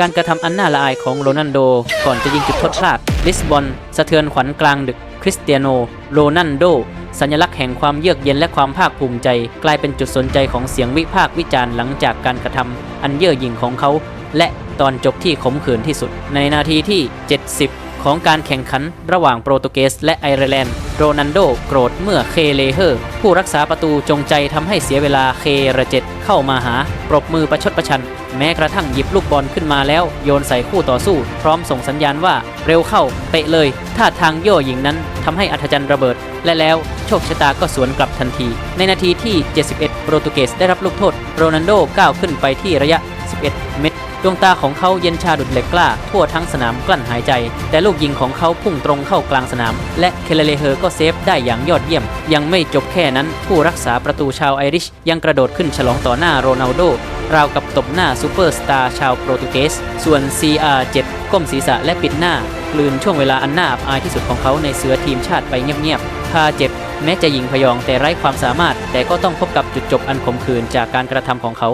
การกระทำอันน่าละอายของโรนันโด ก่อนจะยิงจุดโทษพลาดลิสบอนสะเทือนขวัญกลางดึก คริสเตียโน โรนันโด สัญลักษณ์แห่งความเยือกเย็นและความภาคภูมิใจ กลายเป็นจุดสนใจของเสียงวิพากษ์วิจารณ์หลังจากการกระทำอันเย่อหยิ่งของเขา และตอนจบที่ขมขื่นที่สุด ในนาทีที่ 70 ของการแข่งขันระหว่างโปรตุเกสและไอร์แลนด์ โรนัลโดโกรธเมื่อเคเลเฮอร์ ผู้รักษาประตูจงใจทำให้เสียเวลาเคระเจ็ดเข้ามาหา ปรบมือประชดประชัน แม้กระทั่งหยิบลูกบอลขึ้นมาแล้ว โยนใส่คู่ต่อสู้ พร้อมส่งสัญญาณว่าเร็วเข้าเตะเลยท่าทางโย่หญิงนั้นทำให้อัธจันทร์ระเบิด และแล้วโชคชะตาก็สวนกลับทันที ในนาทีที่ 71 โปรตุเกสได้รับลูกโทษ โรนัลโดก้าวขึ้นไปที่ระยะ 11 เมตร ดวงตาของเขาเย็นชาดุดเหล็กกล้า ทั่วทั้งสนามกลั้นหายใจ แต่ลูกยิงของเขาพุ่งตรงเข้ากลางสนาม และเคเลเลเฮอร์ก็เซฟได้อย่างยอดเยี่ยม ยังไม่จบแค่นั้นผู้รักษาประตูชาวไอริช ยังกระโดดขึ้นฉลองต่อหน้าโรนัลโดราวกับตบหน้าซูเปอร์สตาร์ชาวโปรตุเกส ส่วน CR7 ก้มศีรษะและปิดหน้ากลืนช่วงเวลาอันน่าอับอายที่สุดของเขาในเสือทีมชาติไปเงียบๆพาเจ็บแม้จะยิงพยองแต่ไร้ความสามารถ แต่ก็ต้องพบกับจุดจบอันขมขื่นจากการกระทำของเขา